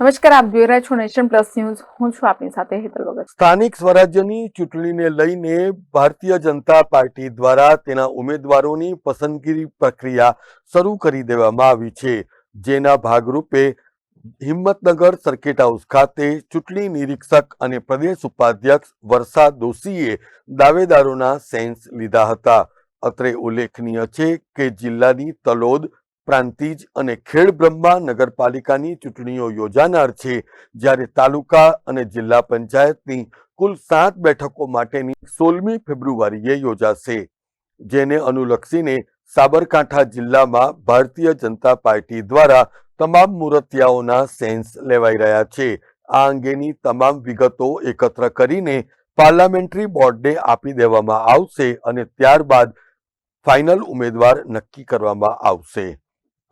નમસ્કાર, આપ જોઈ રહ્યા છો નેશન પ્લસ ન્યૂઝ. હું છું આપની સાથે હેતલ ભગત. સ્થાનિક સ્વરાજ્યની ચૂંટણીને લઈને ભારતીય જનતા પાર્ટી દ્વારા તેના ઉમેદવારોની પસંદગી પ્રક્રિયા શરૂ કરી દેવામાં આવી છે. જેના ભાગરૂપે હિંમતનગર સર્કિટ હાઉસ ખાતે ચૂંટણી નિરીક્ષક અને પ્રદેશ ઉપાધ્યક્ષ વર્ષા દોશીએ દાવેદારોના સેન્સ લીધા હતા. અત્રે ઉલ્લેખનીય છે કે જિલ્લાની તલોદ પ્રાંતિજ અને ખેડબ્રહ્મા નગરપાલિકાની ચૂંટણીઓ યોજાનાર છે. જ્યારે તાલુકા અને જિલ્લા પંચાયતની કુલ સાત બેઠકો માટેની સોળમી ફેબ્રુઆરીએ યોજાશે. જેને અનુલક્ષીને સાબરકાંઠા જિલ્લામાં ભારતીય જનતા પાર્ટી દ્વારા તમામ મૂર્તિયાઓના સેન્સ લેવાઈ રહ્યા છે. આ અંગેની તમામ વિગતો એકત્ર કરીને પાર્લામેન્ટરી બોર્ડને આપી દેવામાં આવશે અને ત્યારબાદ ફાઇનલ ઉમેદવાર નક્કી કરવામાં આવશે.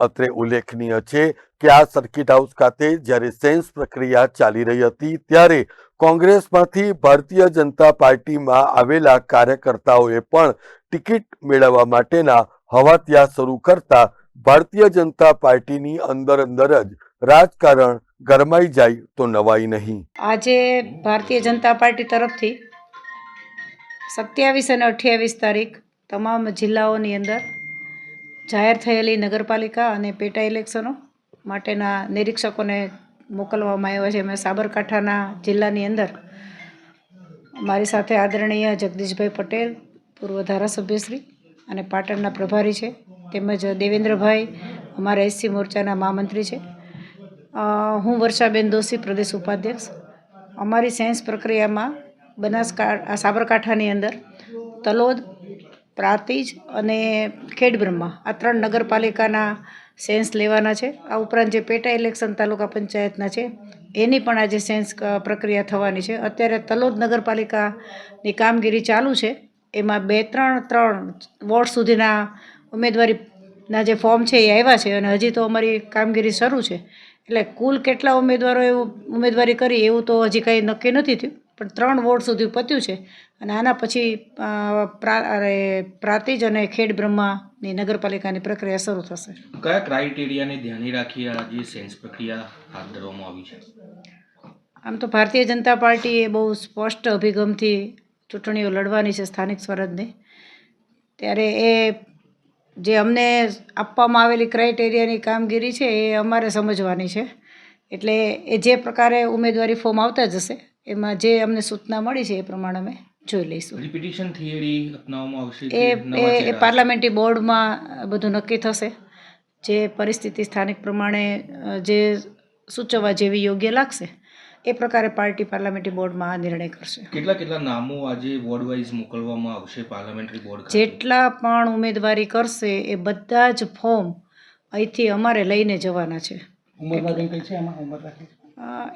અત્રે ઉલ્લેખનીય છે કે આ સર્કિટ હાઉસ ખાતે જ્યારે સેન્સ પ્રક્રિયા ચાલી રહી હતી ત્યારે કોંગ્રેસમાંથી ભારતીય જનતા પાર્ટીમાં આવેલા કાર્યકર્તાઓએ પણ ટિકિટ મેળવવા માટેના હવાત્યા શરૂ કરતા ભારતીય જનતા પાર્ટીની અંદર અંદર જ રાજકારણ ગરમાઈ જાય તો નવાઈ નહીં. આજે ભારતીય જનતા પાર્ટી તરફથી સત્યાવીસ અને અઠ્યાવીસ તારીખ તમામ જિલ્લાઓની અંદર જાહેર થયેલી નગરપાલિકા અને પેટા ઇલેક્શનો માટેના નિરીક્ષકોને મોકલવામાં આવ્યા છે. મેં સાબરકાંઠાના જિલ્લાની અંદર મારી સાથે આદરણીય જગદીશભાઈ પટેલ, પૂર્વ ધારાસભ્યશ્રી અને પાટણના પ્રભારી છે. તેમજ દેવેન્દ્રભાઈ, અમારા એસસી મોરચાના મહામંત્રી છે. હું વર્ષાબેન દોશી, પ્રદેશ ઉપાધ્યક્ષ. અમારી સાયન્સ પ્રક્રિયામાં બનાસકાંઠા, સાબરકાંઠાની અંદર તલોદ પ્રાતિજ અને ખેડબ્રહ્મા. આ ત્રણ નગરપાલિકાના સેન્સ લેવાના છે. આ ઉપરાંત જે પેટા ઇલેક્શન તાલુકા પંચાયતના છે, એની પણ આજે સેન્સ પ્રક્રિયા થવાની છે. અત્યારે તલોદ નગરપાલિકાની કામગીરી ચાલુ છે. એમાં બે, ત્રણ ત્રણ વોર્ડ સુધીના ઉમેદવારીના જે ફોર્મ છે એ આવ્યા છે અને હજી તો અમારી કામગીરી શરૂ છે. એટલે કુલ કેટલા ઉમેદવારો એવું ઉમેદવારી કરી એવું તો હજી કંઈ નક્કી નથી થયું. પણ ત્રણ વોર્ડ સુધી પત્યું છે. અને આના પછી અરે, પ્રાતિજ અને ખેડ બ્રહ્માની નગરપાલિકાની પ્રક્રિયા શરૂ થશે. કયા ક્રાઇટેરિયાને ધ્યાને રાખી આ જે સેન્સ પ્રક્રિયા હાથ ધરવામાં આવી છે? આમ તો ભારતીય જનતા પાર્ટી એ બહુ સ્પષ્ટ અભિગમથી ચૂંટણીઓ લડવાની છે સ્થાનિક સ્વરાજની. ત્યારે એ જે અમને આપવામાં આવેલી ક્રાઇટેરિયાની કામગીરી છે એ અમારે સમજવાની છે. એટલે એ જે પ્રકારે ઉમેદવારી ફોર્મ આવતા જશે એમાં જે અમને સૂચના મળી છે એ પ્રમાણે અમે જોઈ લઈશું. રિપીટિશન થિયરી અપનાવવામાં આવશે એ એ- એ પાર્લામેન્ટરી બોર્ડમાં બધું નક્કી થશે. જે પરિસ્થિતિ સ્થાનિક પ્રમાણે જે સૂચવવા જેવી યોગ્ય લાગશે એ પ્રકારે પાર્ટી પાર્લામેન્ટરી બોર્ડમાં આ નિર્ણય કરશે. કેટલા કેટલા નામો આજે વોર્ડ વાઇઝ મોકલવામાં આવશે પાર્લામેન્ટરી બોર્ડ જેટલા પણ ઉમેદવારી કરશે એ બધા જ ફોર્મ અહીંથી અમારે લઈને જવાના છે. અ,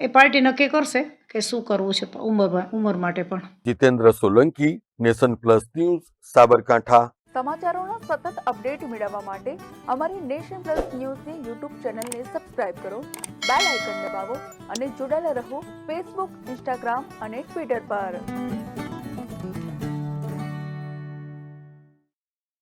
એ પાર્ટી નક્કી કરશે કે શું કરવું છે ઉંમર ઉંમર માટે પણ. Jitendra Solanki Nation Plus News Sabarkantha. સમાચારોનો સતત અપડેટ મેળવવા માટે અમારી નેશન પ્લસ ન્યૂઝની યુટ્યુબ ચેનલને સબસ્ક્રાઇબ કરો બેલ આઇકન દબાવો અને જોડાયેલા રહો ફેસબુક ઇન્સ્ટાગ્રામ અને ટ્વિટર પર.